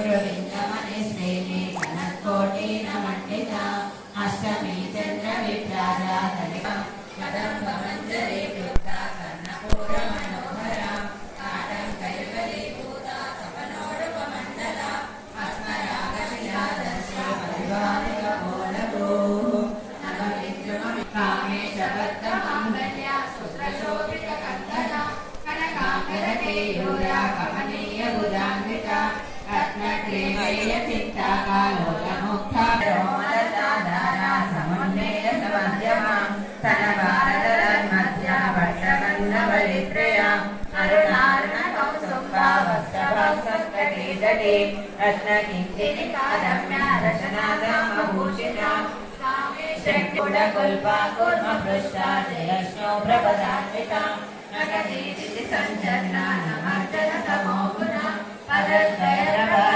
గురువింద మనిశ్రేణి కోటి నమండిత అష్టమి చంద్ర విప్రారాధన పదం భవంజరే కృత కర్ణపూర మనోహర కాటం కైవలే పూత తపనోడప మండల పద్మరాగ శిలాదర్శ పరివారిక పోలభూ నమ విద్యుమ కామే శబద్ధ మాంగళ్య సుప్రశోభిత కందన కనకాంగర తేయూర కమనీయ బుధాన్విత वस्त्रभासत्कटीजटे रत्नकिञ्चिनिका रम्या रशनादामभूषिता शङ्कुडकुल्पा कूर्मपृष्ठा जयश्नो प्रपदान्विता नगदीदिति सञ्जन्ना नमर्जनतमो அது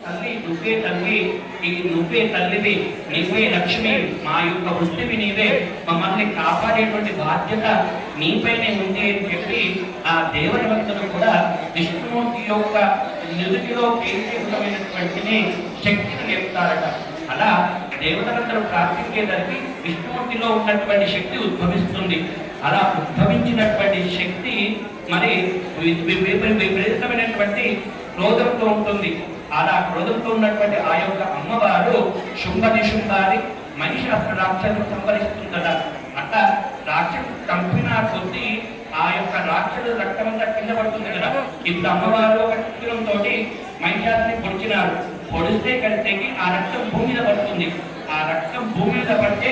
తల్లి నువ్వే తల్లి ఇది నువ్వే తల్లివి నువ్వే లక్ష్మి మా యొక్క వృత్తివి నీవే మమ్మల్ని కాపాడేటువంటి బాధ్యత నీపైనే ఉంది అని చెప్పి ఆ దేవుని భక్తులు కూడా విష్ణుమూర్తి యొక్క నిధుతిలో కేంద్రీకృతమైనటువంటి శక్తిని చెప్తారట. అలా దేవతలందరూ ప్రార్థించేదానికి విష్ణుమూర్తిలో ఉన్నటువంటి శక్తి ఉద్భవిస్తుంది. అలా ఉద్భవించినటువంటి శక్తి మరి విపరీతమైనటువంటి క్రోధంతో ఉంటుంది. అలా క్రోధంతో ఉన్నటువంటి ఆ యొక్క అమ్మవారు శుంభ నిశుంభారి మనిషి అసలు రాక్షసులు సంహరిస్తుందట. అట్లా రాక్షసు చంపిన కొద్దీ ఆ యొక్క రాక్షసు రక్తం అంతా కింద పడుతుంది కదా ఇప్పుడు అమ్మవారు ఒక చిత్రంతో మహిషాసుని పొడిచినారు. పొడిస్తే కలిసేకి ఆ రక్తం భూమి మీద పడుతుంది. ఆ రక్తం భూమి మీద పడితే